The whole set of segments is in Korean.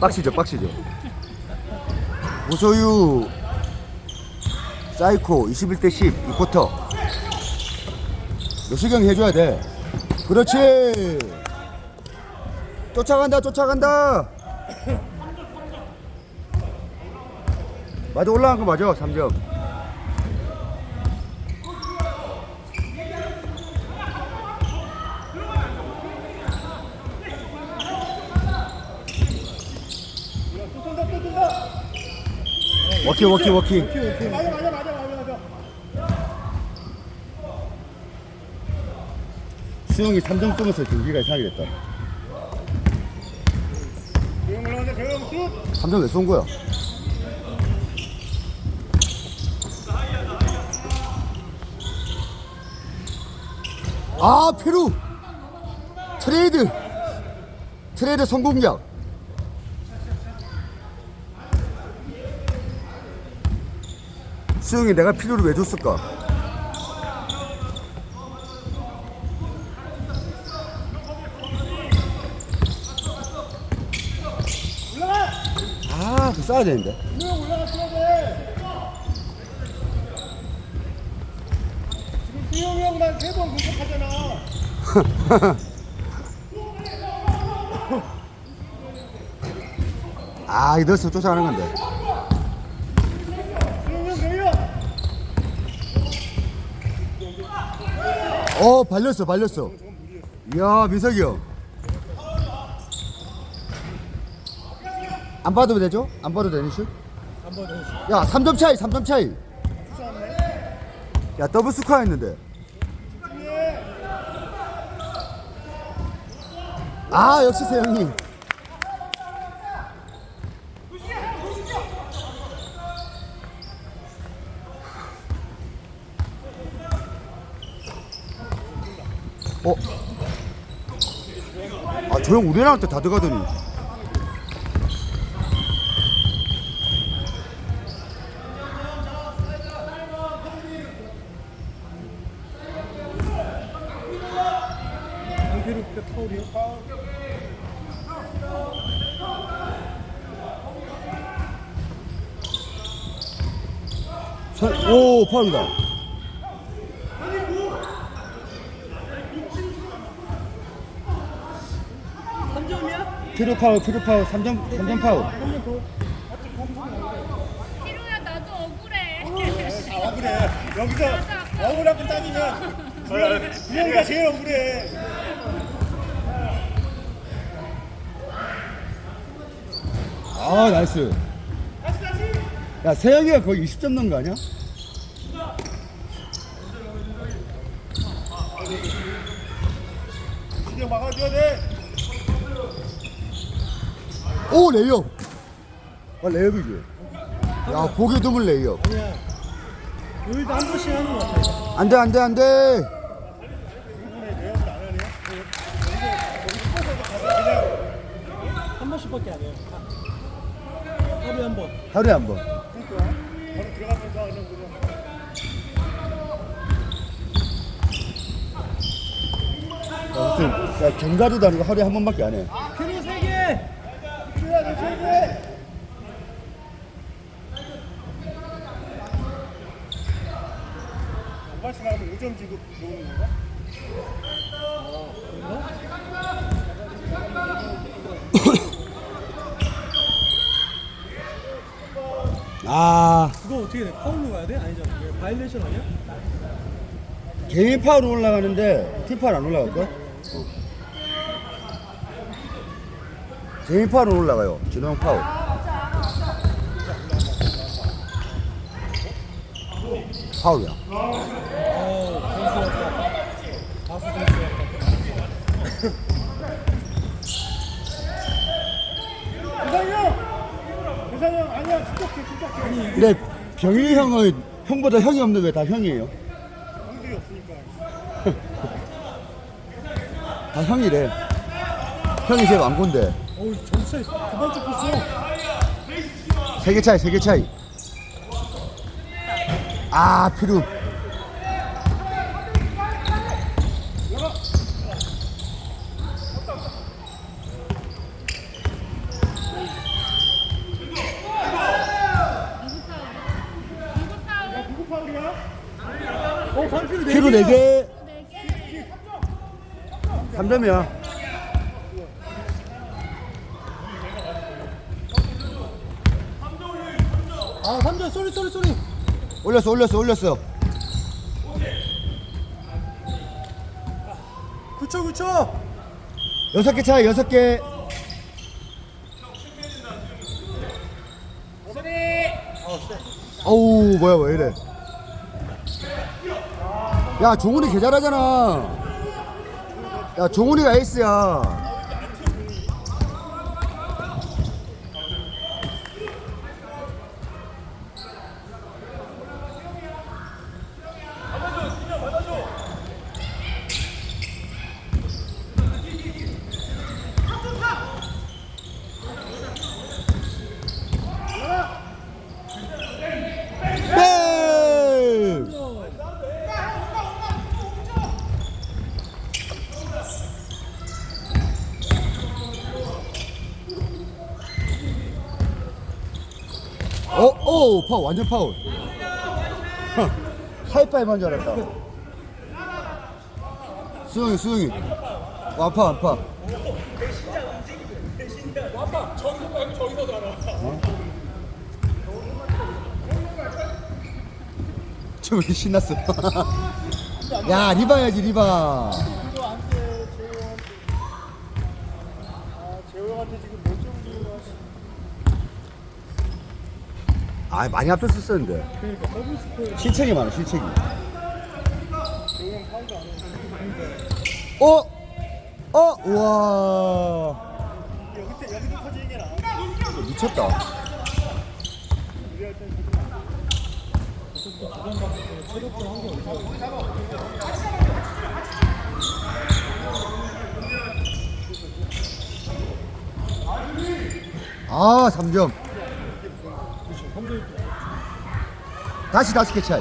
빡시죠, 빡시죠. 무소유 사이코 21대 10 2쿼터. 노수경 해줘야 돼. 그렇지. 쫓아간다, 쫓아간다. 맞아, 올라간 거 맞아, 3점. 워킹, 워킹, 워킹. 맞아 맞아 맞아 맞아 맞아 수영이 3점 쏘면서 경기가 이상하게 됐다. 조용 올라가자 조용 슛 3점 왜 쏜 거야? 아, 페루! 트레이드! 트레이드 성공약! 수영이 내가 필요를 왜 줬을까? 아, 그 싸야 되는데. 공격하잖아 아, 이거 넣었으면 쫓아가는 건데. 수용이 형 내려 어, 발렸어, 발렸어. 이야, 민석이 형. 안 봐도 되죠? 안 봐도 되는 슛? 야, 3점 차이, 3점 차이. 야, 더블 스코어 했는데. 아, 역시 세영이. 어? 아, 저형 우리나라한테 다 들어가더니. 오, 파울이다. 피루 파울, 피루 파울, 3점, 3점 파울. 피로야 나도 억울해. 아 억울해 여기서 억울하고 따지면 구영이가 제일 억울해 아, 나이스. 야, 세영이가 거의 20점 넣은 거 아니야? 신경 막아줘야 돼 오, 레이업. 아, 레이업이지. 야, 보기 드물 레이업. 아니야 여기도 한 번씩 하는 거 같아 안 돼, 안 돼, 안 돼. 한 번씩밖에 안 해요 하루에 한 번 하루에 한 번. 바로 들어가면서 하는 거죠 야, 무슨, 야, 경가도 아니고 하루에 한 번밖에 안 해. 피로 3개 피로야 너 3개 양말 지나가면 5점 지급 들어오는 건가? 아, 그거 어떻게 돼? 파울로 가야 돼? 아니잖아 이게 바이레이션 아니야? 개인 파울 올라가는데, 팀 파울 안 올라갈걸? 어. 개인 파울은 올라가요. 진호 형 파울. 파울이야. 근데 병일이 형은 형보다 형이 없는 왜 다 형이에요? 형들이 없으니까 다 형이래. 형이 제일 왕건데. 어우 차이 그만 좁혔어 세개 차이, 세 개 차이. 아, 피루. 4개. 네 개. 3점이야. 아 3점 쏘리 쏘리 쏘리 올렸어, 올렸어, 올렸어. 그쵸 그쵸 여섯 개 차이, 여섯 개. 어우, 뭐야, 왜 이래. 야, 종훈이 개 잘하잖아. 야, 종훈이가 에이스야. 네! 어, 오, 파울, 완전 파울. 하이파이브 한줄 알았다. 수영이, 수영이. 어, 아파, 아파. 저왜 이렇게 신났어? 야, 리바 해야지, 리바. 이거 안돼 재호한테 아 재호한테 지금 몇 점으로 아, 많이 앞섰었는데. 그러니까 실책이 많아, 실책이. 안. 어? 어? 우와. 여기 때 여기서 터지는 게 나아 미쳤다. 우리 할때 그때부터 부담 받을 때 체력도 한게 없어 아, 3점. 그렇죠 3점 다시 다섯 개 차이.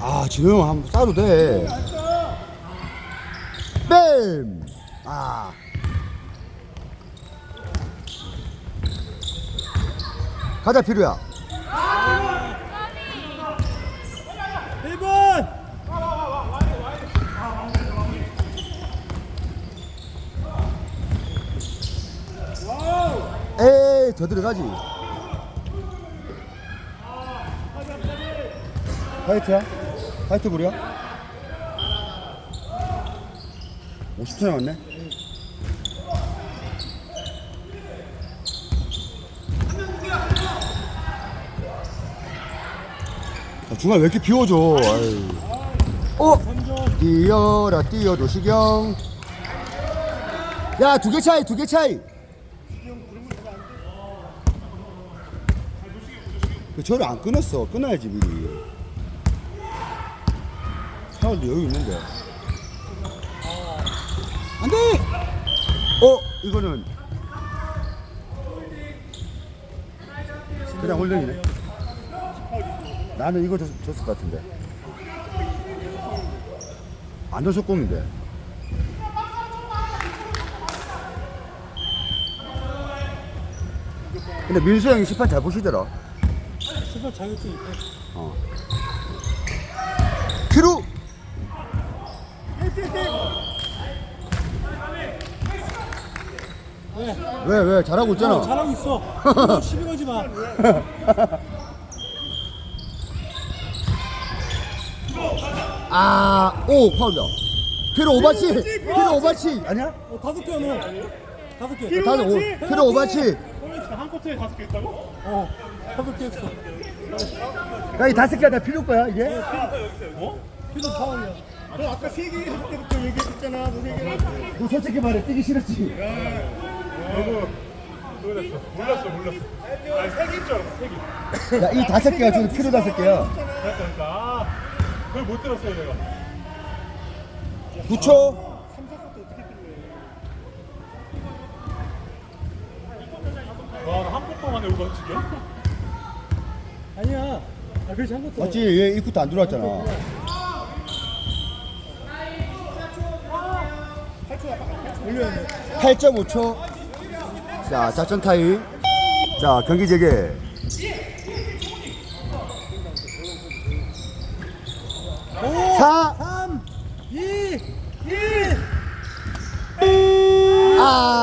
아, 형 한번 싸도 돼. 뱀! 아. 가자, 필요야. 1번 와우 에이, 더 들어가지. 화이트야? 화이트 불이야? 50초 남았네. 아, 중간 왜 이렇게 비워줘? 아유. 어? 3점 뛰어라 뛰어 노시경. 야, 두 개 차이, 두 개 차이. 그 저를 안 끊었어. 끊어야지 미리. 사월도 여유 있는데. 안 돼! 어, 이거는. 그냥 홀령이네. 나는 이거 줬, 줬을 것 같은데. 완전 속공인데. 근데 민수 형이 심판 잘 보시더라. 스파 자격증 있대 어. 큐루! 왜? 왜, 왜? 잘하고 있잖아. 어, 잘하고 있어 시비 걸지 마 아, 오, 파울이다. 큐루 오바치! 큐루 오바치! 아니야? 어, 다섯 개야 너 다섯 개 다들 오, 큐루 오바치! 한 코트에 다섯 개 있다고? 어 개 했어. 야, 이 다섯 개가 다 필요 거야, 이제? 어? 필요 파울이야 너 아까 세 개 했을 때부터 얘기했잖아 너세 개를. 너 솔직히 말해, 뛰기 싫었지? 몰랐어 몰랐어. 아니 세 개인 줄 알았어 세 개. 야, 이 다섯 개가 지금 큐루 다섯 개야. 그러니까. 아 그걸 못 들었어요 내가. 9초? 와한 컵 만에 오버 지게 아니야. 아, 그렇지 한 것도. 맞지? 얘 입구도 안 들어왔잖아. 8.5초. 자, 작전 타임. 자, 경기 재개. 오, 4, 3, 2, 1. 아.